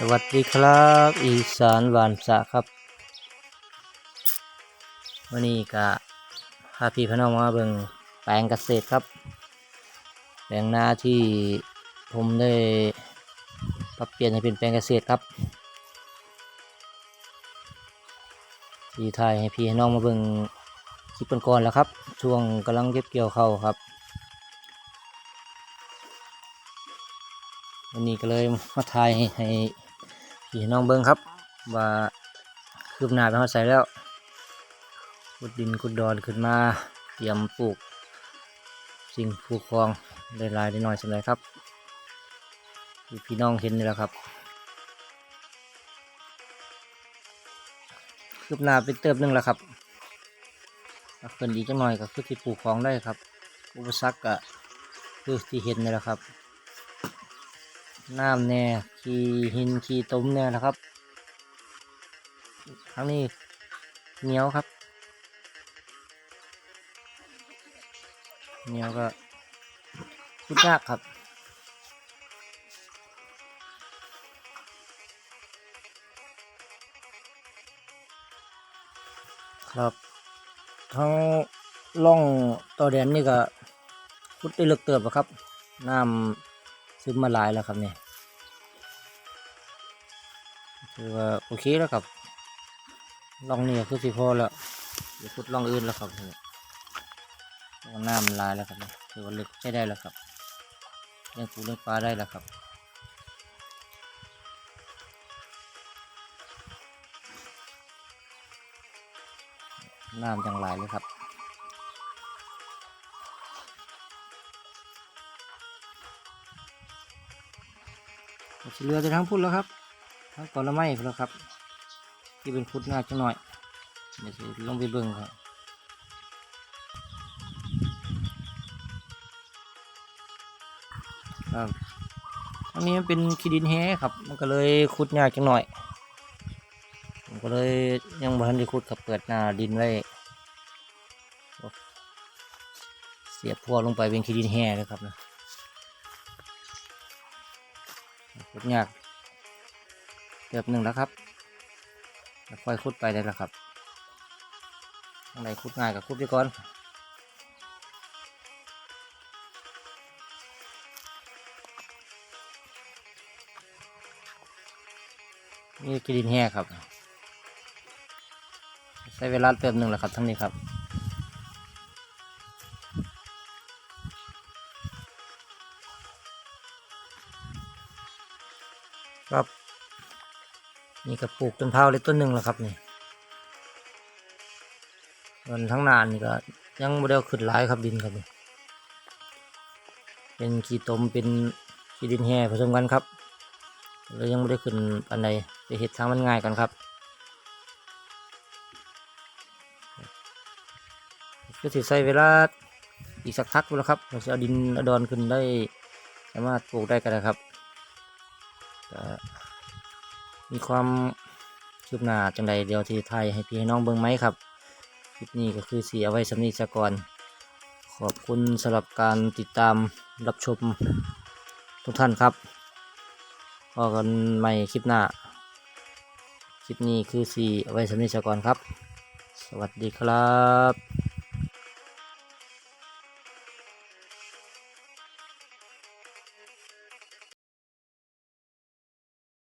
สวัสดีครับ อีสานหวานสะครับวันนี้ก็พาพี่พน้องมาเบิ่งแปลงเกษตรครับ แปลงนาที่ผมได้ปรับเปลี่ยนให้เป็นแปลงเกษตรครับที่ถ่ายให้พี่ให้น้องมาเบิ่งคลิปก่อนๆแล้วครับ ช่วงกำลังเก็บเกี่ยวเข้าครับวันนี้ก็เลยมาถ่ายให้ให้ พี่น้องเบิ้งครับ ว่าคืบหน้าไปเขาใส่แล้วขุดดินขุดดอนขึ้นมาเตรียมปลูก สิ่งปลูกคลองได้ลายได้น้อยสำหรับครับพี่น้องเห็นนี่แหละครับคืบหน้าไปเติบหนึงแล้วครับถ้าขึ้นอีกจังหน่อยก็คือที่ปลูกคลองได้ครับ อุปสรรคก็คือที่เห็นนี่แหละครับ น้ำแน่ขี้หินขี้ต้มแน่นะครับครั้งนี้เหนียวครับเหนียวก็พูดยากครับครับทั้งล่องต่อแดนนี่ก็พุดได้เลึกเติบอะครับน้ำ ซึมมาหลายแล้วครับเนี่ยคือว่าโอเคแล้วครับล่องนี่คือสิพอแล้วเดี๋ยวพุดล่องอื่นแล้วครับเนี่ยน้ำลายแล้วครับเนี่ยคือว่าลึกใช้ได้แล้วครับเลี้ยงปูเลี้ยงปลาได้แล้วครับน้ำจังหลายเลยครับ สิเรือจะทั้งพุ่นแล้วครับทั้งก่อนละไม้แล้วครับ ที่เป็นพุดหน้าจังหน่อยเดี๋ยวสิลงไปเบิ่งครับครับอันนี้มันเป็นขี้ดินแห้ครับ มันก็เลยขุดยากจังหน่อยผมก็เลยยังบ่ทันได้ขุดกับเปิดหน้าดินไว้เสียบพัวลงไปเป็นขี้ดินแห้เลยครับนะ ขุดยากเกือบหนึ่งแล้วครับแล้วค่อยขุดไปได้แล้วครับข้างในขุดง่ายกับขุดไปก่อนนี่กดินแห้ครับ ใช้เวลาเติมหนึ่งแล้วครับทั้งนี้ครับ ครับ นี่ก็ปลูกต้นเผาเล็กต้นหนึ่งแล้วครับนี่ส่วนทั้งนานนี่ก็ ยังโมเดลขึ้นหลายครับดินครับนี่เป็นขี้ตมเป็นขี้ดินแห่ผสมกันครับแล้วยังไม่ได้ขึ้นอันใดไปเห็ดทางมันง่ายกันครับก็ถือใส่เวลาอีกสักพักแล้วครับเราจะเอาดินเอาดอนขึ้นได้ สามารถปลูกได้กันนะครับ มีความคืบหน้าจังใดเดียวที่ไทยให้พี่ให้น้องเบิ่งไหมครับ คลิปนี้ก็คือสีเอาไว้สำนีสะก่อน ขอบคุณสำหรับการติดตามรับชมทุกท่านครับพอกันใหม่คลิปหน้า คลิปนี้คือสีเอาไว้สำนีสะก่อนครับ สวัสดีครับ